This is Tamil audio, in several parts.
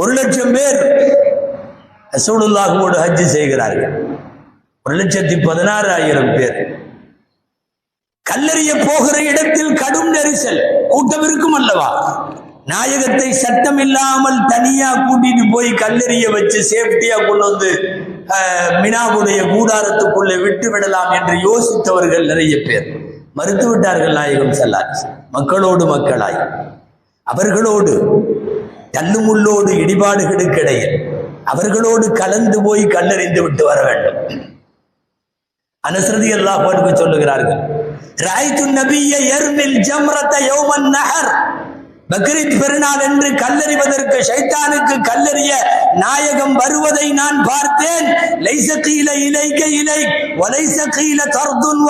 ஒரு லட்சம் பேர் ரசூலுல்லாஹுவோடு ஹஜ்ஜு செய்கிறார்கள். ஒரு லட்சத்தி பதினாறாயிரம் பேர். கல்லறிய போகிற இடத்தில் கடும் நெரிசல். கூட்டம் இருக்கும் அல்லவா? நாயகத்தை சத்தம் இல்லாமல் தனியா கூட்டிட்டு போய் கல்லெறிய வச்சு சேஃப்டியா கொண்டு வந்து மினாவுடைய கூடாரத்துக்குள்ளே விட்டு விடலாம் என்று யோசித்தவர்கள் நிறைய பேர். மறுத்து விட்டார்கள் நாயகம் செல்லார் மக்களோடு மக்களாய். அவர்களோடு தள்ளுமுள்ளோடு இடிபாடுகளுக்கு இடையில் அவர்களோடு கலந்து போய் கல்லறிந்து விட்டு வர வேண்டும். அனஸ்ரதி எல்லா பாட்டுக்கு சொல்லுகிறார்கள் ராய்த்து நபிய எர்மில் ஜம்ரத யோமன் நஹர். பக்ரீத் பெருநாள் என்று கல்லறிவதற்கு சைத்தானுக்கு கல்லறிய நாயகம் வருவதை நான் பார்த்தேன். லைச கீழ இலைக்க இலை ஒலைச கீழ தர்துன்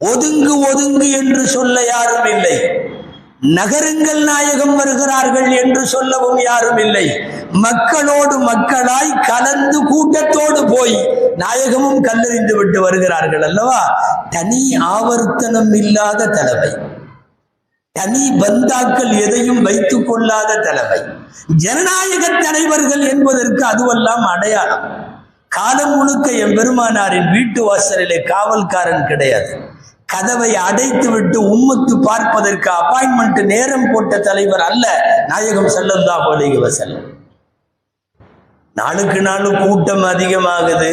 ஒதுங்கு ஒதுங்கு என்று சொல்ல யாரும் இல்லை. நகருங்கள் நாயகம் வருகிறார்கள் என்று சொல்லவும் யாரும் இல்லை. மக்களோடு மக்களாய் கலந்து கூட்டத்தோடு போய் நாயகமும் கல்லறிந்து விட்டு வருகிறார்கள் அல்லவா? தனி ஆவர்த்தனம் இல்லாத தலைமை. தனி பந்தாக்கள் எதையும் வைத்துக் கொள்ளாத தலைமை. ஜனநாயக தலைவர்கள் என்பதற்கு அதுவெல்லாம் அடையாளம். காலம் முழுக்க எம்பெருமானாரின் வீட்டு வாசலிலே காவல்காரன் கிடையாது. கதவை அடைத்து விட்டு உம்முக்கு பார்ப்பதற்கு அப்பாயின்மெண்ட் நேரம் போட்ட தலைவர் அல்ல நாயகம் செல்லந்தா அலைஹி வசல்லம் நாளுக்கு நாள் கூட்டம் அதிகமாகுது.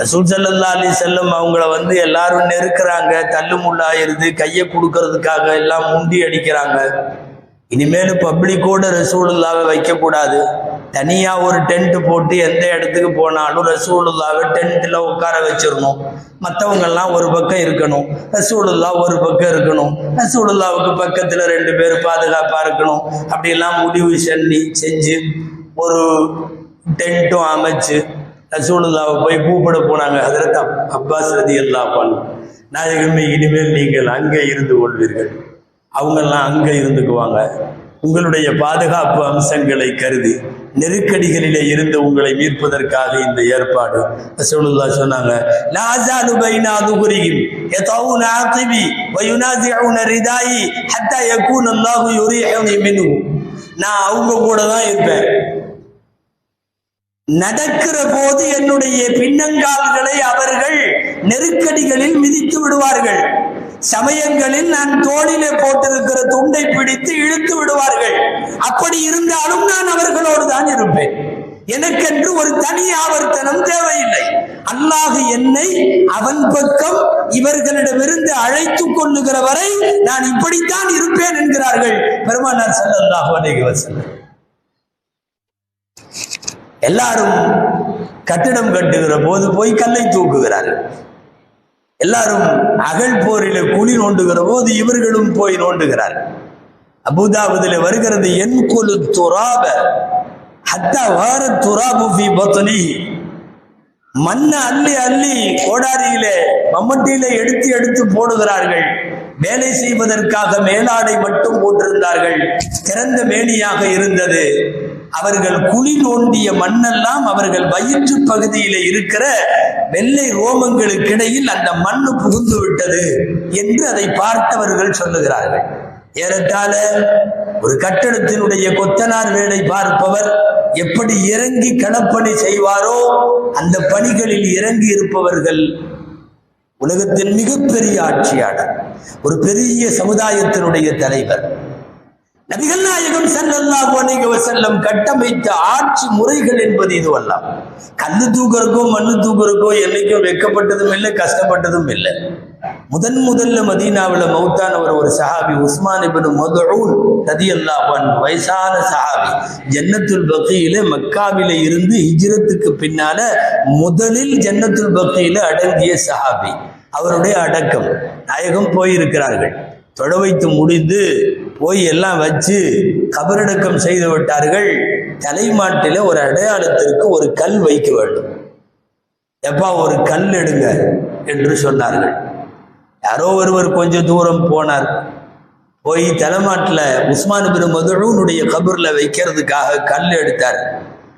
ரசூல் ஸல்லல்லாஹு அலி செல்லம் அவங்கள வந்து எல்லாரும் நெருக்கிறாங்க. தள்ளு முள்ளாயிருது கையை கொடுக்கறதுக்காக எல்லாம் முண்டி அடிக்கிறாங்க. இனிமேல் பப்ளிக்கோட ரசூலுல்லாவை வைக்கக்கூடாது. தனியாக ஒரு டென்ட்டு போட்டு எந்த இடத்துக்கு போனாலும் ரசூலுல்லாவை டென்ட்டில் உட்கார வச்சிடணும். மற்றவங்கெல்லாம் ஒரு பக்கம் இருக்கணும். ரசூலுல்லா ஒரு பக்கம் இருக்கணும். ரசூலுல்லாவுக்கு பக்கத்தில் ரெண்டு பேர் பாதுகாப்பாக இருக்கணும். அப்படிலாம் முடிவு செஞ்சு செஞ்சு ஒரு டென்ட்டும் அமைச்சு ரசூலுல்லாவை போய் கூப்பிட போனாங்க அதில் அப்பாஸ் ரதி அல்லாப்பான் நாயகமே இனிமேல் நீங்கள் அங்கே இருந்து கொள்வீர்கள். அவங்கெல்லாம் அங்கே இருந்துக்குவாங்க. உங்களுடைய பாதுகாப்பு அம்சங்களை கருதி நெருக்கடிகளிலே இருந்து உங்களை மீட்பதற்காக இந்த ஏற்பாடு. ரசூலுல்லாஹ் சொன்னாங்க லா பைனா பைன அதுகுரிஹிம் யதவுன ஆகிபி வயுனாசிஉன ரிதாயி ஹத்தா யகூன அல்லாஹு யுரீஹுனி மின்ஹு நான் அவங்க கூட தான் இருப்பேன். நடக்கிற போது என்னுடைய பின்னங்கால்களை அவர்கள் நெருக்கடிகளில் மிதித்து விடுவார்கள் சமயங்களில் நான் தோளிலே போட்டிருக்கிற துண்டை பிடித்து இழுத்து விடுவார்கள் அப்படி இருந்தாலும் நான் அவர் தான் இருப்பேன். எனக்கென்று ஒரு தனி ஆவர்த்தனம் தேவையில்லை. அல்லாஹ் என்னை அவன் பக்கம் இவர்களிடமிருந்து அழைத்துக் கொள்ளுகிற வரை நான் இப்படித்தான் இருப்பேன் என்கிறார்கள். பெருமானார் ஸல்லல்லாஹு எல்லாரும் கட்டிடம் கட்டுகிற போது போய் கல்லை தூக்குகிறார்கள். எல்லாரும் அகழ் போரில குழி நோண்டுகிற போது இவர்களும் போய் நோண்டுகிறார்கள். அபுதாபுதில் வருகிறது என் குழு துராப ஹத்தா வார துராபு பத்னி. மண்ணை அள்ளி அள்ளி கோடாரியிலே மம்மட்டியிலே எடுத்து எடுத்து போடுகிறார்கள். வேலை செய்வதற்காக மேலாடை மட்டும் போட்டிருந்தார்கள். திறந்த மேனியாக இருந்தது. அவர்கள் குழி நோண்டிய மண்ணெல்லாம் அவர்கள் வயிற்று பகுதியில இருக்கிற வெள்ளை ரோமங்களுக்கிடையில் அந்த மண்ணு புகுந்து விட்டது என்று அதை பார்த்தவர்கள் சொல்லுகிறார்கள். ஏறத்தாழ ஒரு கட்டடத்தினுடைய கொத்தனார் வேலை பார்ப்பவர் எப்படி இறங்கி களப்பணி செய்வாரோ அந்த பணிகளில் இறங்கி இருப்பவர்கள் உலகத்தின் மிகப்பெரிய ஆட்சியாளர் ஒரு பெரிய சமுதாயத்தினுடைய தலைவர். நபிகள் நாயகம் ஸல்லல்லாஹு அலைஹி வசல்லம் கட்டமைத்த ஆட்சி முறைகள் என்பது இதுவல்லாம் கல்லு தூக்கறக்கோ மண்ணு தூக்குறக்கோ என்னைக்கும் வெக்கப்பட்டதும் இல்லை கஷ்டப்பட்டதும் இல்லை. முதன் முதல்ல மதீனாவில் மௌத்தானவர் ஒரு சஹாபி உஸ்மான் இப்னு மதுஊன் ரதி அல்லாஹன் வயசான சஹாபி. ஜன்னத்துல் பக்தியில மக்காவில இருந்து ஹிஜ்ரத்துக்கு பின்னால முதலில் ஜன்னத்துல் பக்தியில அடங்கிய சஹாபி. அவருடைய அடக்கம். நாயகம் போயிருக்கிறார்கள். தொட வைத்து முடிந்து போய் எல்லாம் வச்சு கபரடக்கம் செய்து விட்டார்கள். தலைமாட்டில ஒரு அடையாளத்திற்கு ஒரு கல் வைக்க வேண்டும். எப்பா ஒரு கல் எடுங்க என்று சொன்னார்கள். யாரோ ஒருவர் கொஞ்சம் தூரம் போனார். போய் தலைமாட்டில் உஸ்மான் பின் மதுனுடைய கபூர்ல வைக்கிறதுக்காக கல் எடுத்தார்.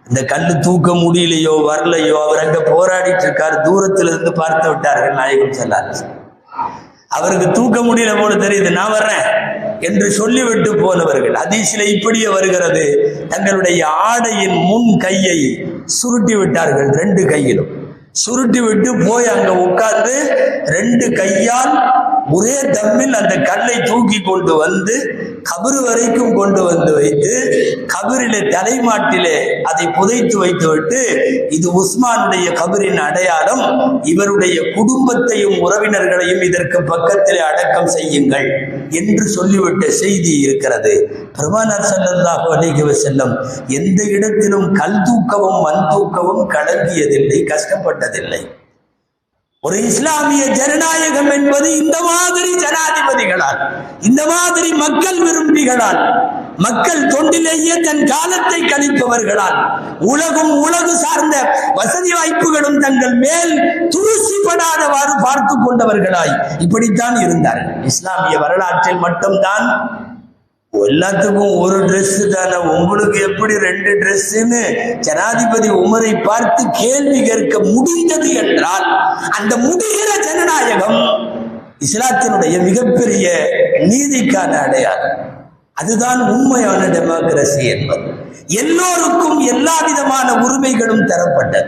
இந்த கல் தூக்க முடியலையோ வரலையோ அவர் அங்கே போராடிட்டு இருக்கார். தூரத்துல இருந்து பார்த்து விட்டார்கள் நாயகம் செல்லார். அவருக்கு தூக்க முடியல போல தெரியுது. நான் வர்றேன். என்று சொல்லிவிட்டு போனவர்கள். அதிசில இப்படியே வருகிறது. தங்களுடைய ஆடையின் முன் கையை சுருட்டி விட்டார்கள் ரெண்டு கையிலும். சுருட்டி விட்டு போய் அங்க உட்கார்ந்து ரெண்டு கையால் ஒரே தம்மில் அந்த கல்லை தூக்கி கொண்டு வந்து கபரு வரைக்கும் கொண்டு வந்து வைத்து கபரிலே தலைமாட்டிலே அதை புதைத்து வைத்துவிட்டு இது உஸ்மானுடைய கபரின் அடையாளம். இவருடைய குடும்பத்தையும் உறவினர்களையும் இதற்கு பக்கத்திலே அடக்கம் செய்யுங்கள் என்று சொல்லிவிட்ட செய்தி இருக்கிறது. பெருமானார் ஸல்லல்லாஹு அலைஹி செல்லம் எந்த இடத்திலும் கல் தூக்கவும் மண் தூக்கவும் கலங்கியதில்லை கஷ்டப்பட்டதில்லை. ஒரு இஸ்லாமிய ஜனநாயகம் என்பது இந்த மாதிரி ஜனாதிபதிகளால் இந்த மாதிரி மக்கள் விரும்பிகளால் மக்கள் தொண்டிலேயே தன் காலத்தை கழிப்பவர்களால் உலகும் உலகு சார்ந்த வசதி வாய்ப்புகளும் தங்கள் மேல் தூசிப்படாதவாறு பார்த்து கொண்டவர்களாய் இப்படித்தான் இருந்தார்கள். இஸ்லாமிய வரலாற்றில் மட்டும்தான் எல்லாத்துக்கும் ஒரு ட்ரெஸ் தானே? உங்களுக்கு எப்படி ரெண்டு ட்ரெஸ்ன்னு ஜனாதிபதி உமரை பார்த்து கேள்வி கேட்க முடிந்தது என்றால் அந்த முடிகிற ஜனநாயகம் இஸ்லாத்தினுடைய மிகப்பெரிய நீதிக்கான அடையாளம். அதுதான் உண்மையான டெமோக்ரஸி என்பது. எல்லோருக்கும் எல்லா விதமான உரிமைகளும் தரப்பட்டது.